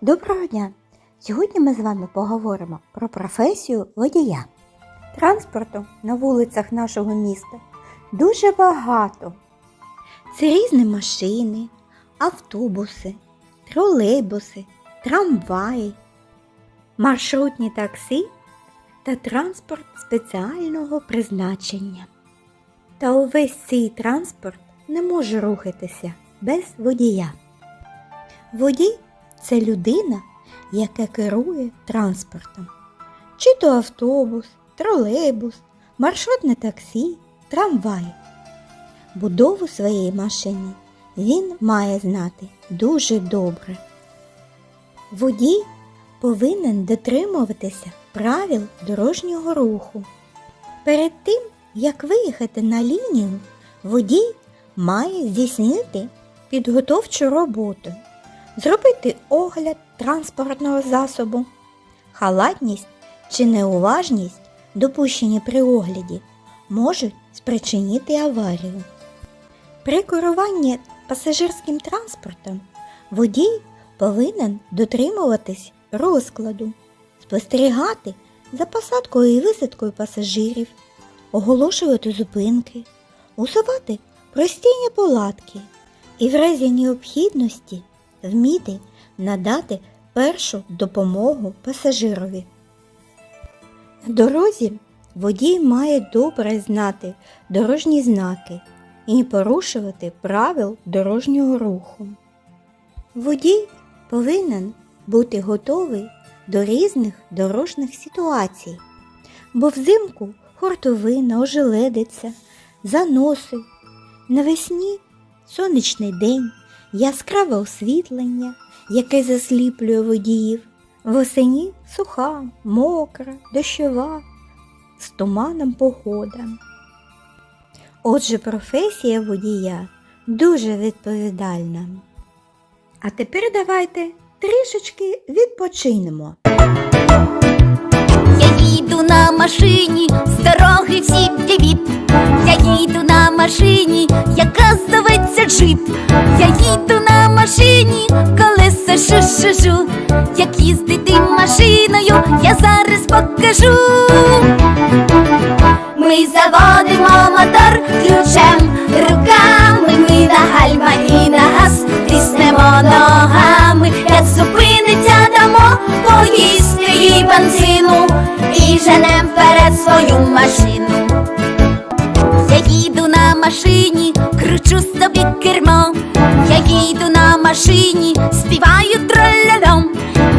Доброго дня! Сьогодні ми з вами поговоримо про професію водія. Транспорту на вулицях нашого міста дуже багато. Це різні машини, автобуси, тролейбуси, трамваї, маршрутні таксі та транспорт спеціального призначення. Та увесь цей транспорт не може рухатися без водія. Водій це людина, яка керує транспортом. Чи то автобус, тролейбус, маршрутне таксі, трамвай. Будову своєї машини він має знати дуже добре. Водій повинен дотримуватися правил дорожнього руху. Перед тим, як виїхати на лінію, водій має здійснити підготовчу роботу, зробити огляд транспортного засобу, халатність чи неуважність, допущені при огляді, можуть спричинити аварію. При керуванні пасажирським транспортом водій повинен дотримуватись розкладу, спостерігати за посадкою і висадкою пасажирів, оголошувати зупинки, усувати прості неполадки і в разі необхідності вміти надати першу допомогу пасажирові. На дорозі водій має добре знати дорожні знаки і не порушувати правил дорожнього руху. Водій повинен бути готовий до різних дорожніх ситуацій, бо взимку хуртовина, ожеледиця, заноси, навесні сонячний день, яскраве освітлення, яке засліплює водіїв, восені суха, мокра, дощова, з туманом погода. Отже, професія водія дуже відповідальна. А тепер давайте трішечки відпочинемо. Я їду на машині, з дороги всі віп. Я їду на машині, яка зветься джип. Я їду на машині, колеса шу-шу-шу. Як їздити машиною, я зараз покажу. Ми заводимо мотор ключем руками, ми на гальма і на газ тиснемо ногами, як зупиниться дамо, поїсти їй бензину і женем вперед свою машину. Я їду машині, кручу собі кермо. Я їду на машині, співаю тролялом.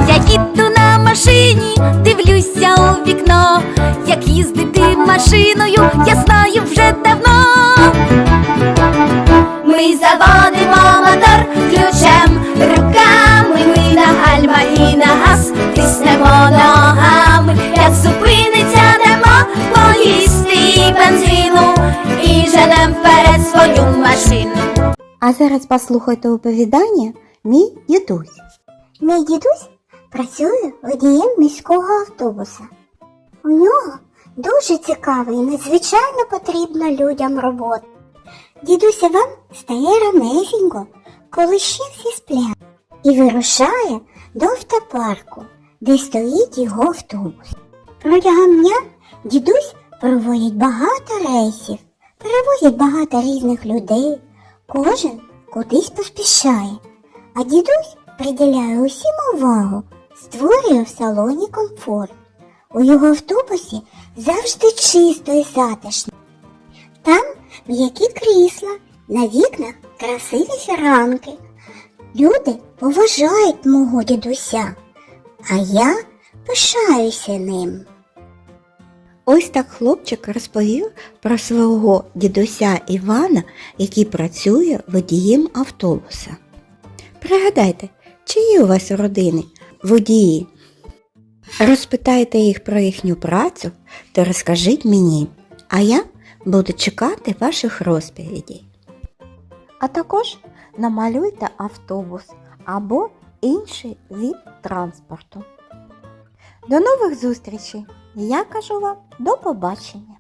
Я їду на машині, дивлюся у вікно. Як їздити машиною, я знаю вже давно. Ми заводимо мотор женем вперед свою машину. А зараз послухайте оповідання мій дідусь. Мій дідусь працює водієм міського автобуса. У нього дуже цікава і надзвичайно потрібна людям робота. Дідусь Іван стає ранесенько, коли ще всі сплять, і вирушає до автопарку, де стоїть його автобус. Протягом дня дідусь проводить багато рейсів, перевозить багато різних людей, кожен кудись поспішає. А дідусь приділяє усім увагу, створює в салоні комфорт. У його автобусі завжди чисто і затишно. Там м'які крісла, на вікнах красиві фіранки. Люди поважають мого дідуся, а я пишаюся ним. Ось так хлопчик розповів про свого дідуся Івана, який працює водієм автобуса. Пригадайте, чи є у вас родини водії? Розпитайте їх про їхню працю та розкажіть мені, а я буду чекати ваших розповідей. А також намалюйте автобус або інший від транспорту. До нових зустрічей! Я кажу вам до побачення!